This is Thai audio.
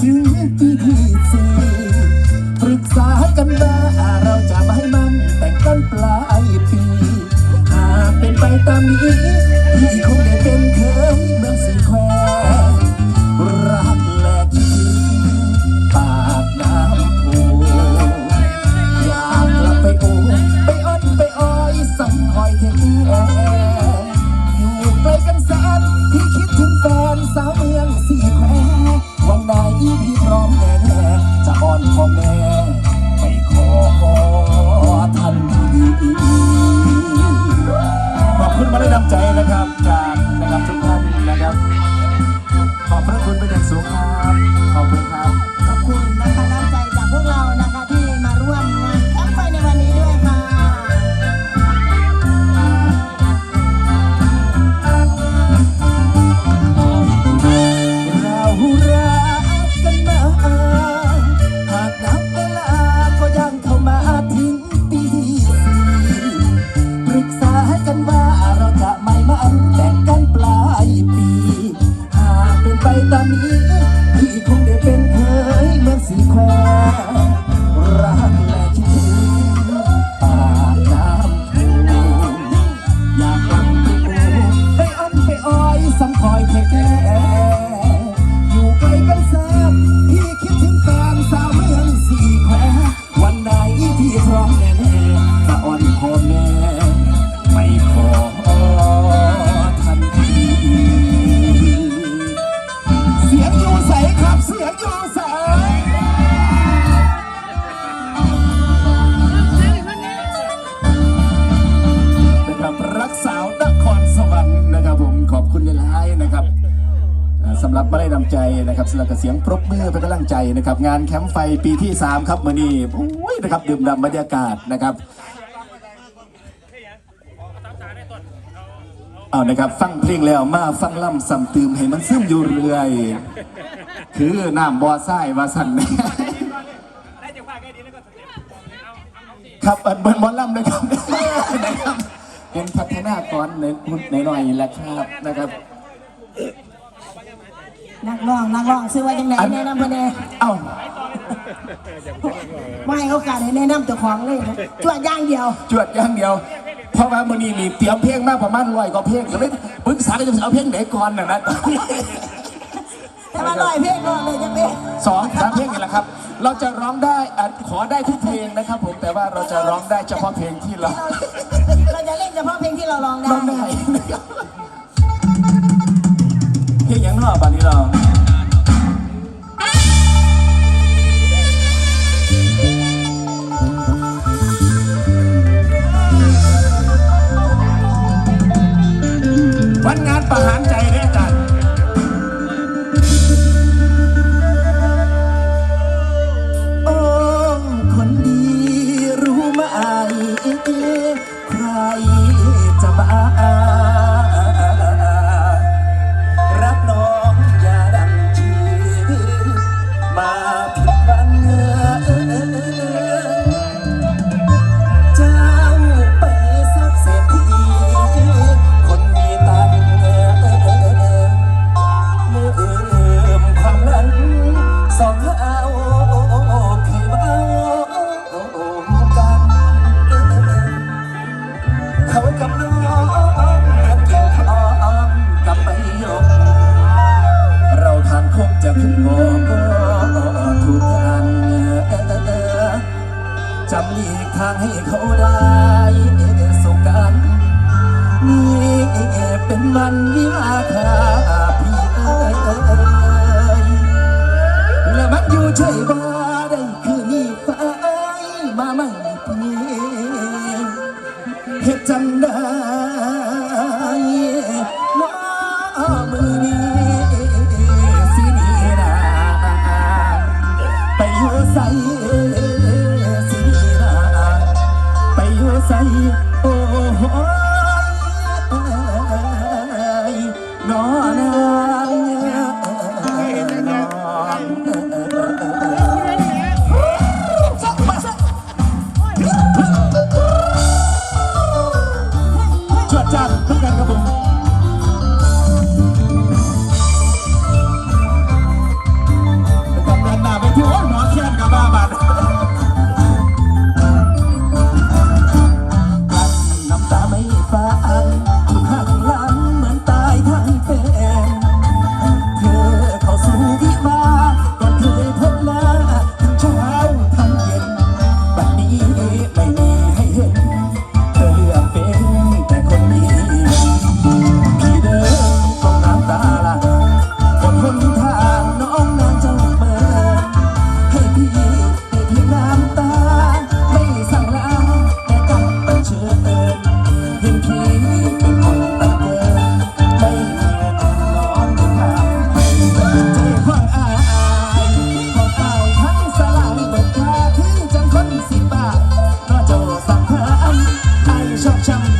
ถึงปีที่สี่ปรึกษากันว่าเราจะไม่มันแต่งกันปลายปี หากเป็นไปตามนี้ เป็ สำหรับมาได้นำใจนะครับสำหรับเสียงปรบมือเป็นกำลังใจนะครับ งานแคมป์ไฟปีที่ 3 ครับมื่อนี้โอ้ยนะครับดื่มด่ำบรรยากาศนะครับเอานะครับ ฟังเพลงแล้วมาฟังล่ำซ้ำตืมให้มันซึมอยู่เรื่อยคือน้ำบ่อทรายวาสันครับเปิดเบิร์นหมอลำนะครับนะครับเป็นพัฒนากรในในหน่อยๆแหละครับนะครับ นักร้องนักร้องซื้อว่าจังไหนแนะนำเพื่อนแน่เอ้าไม่ให้โอกาสให้แนะนำเจ้าของเลยนะจวดอย่างเดียว จวดอย่างเดียว เพราะว่ามื่อนี้มีเตรียมเพลงมาประมาณร้อยกว่าเพลงก็เลยปรึกษากันจะเอาเพลงไหนก่อนนะนะตอนนี้แต่ว่าลอยเพลงก่อนเลยจะเป็นสองสามเพลงนี่แหละครับ เราจะร้องได้อะขอได้ทุกเพลงนะครับ ผมแต่ว่าเราจะร้องได้เฉพาะเพลงที่เรา เราจะเล่นเฉพาะเพลงที่เราร้องได้ ร้องได้ นะ ม ไอ้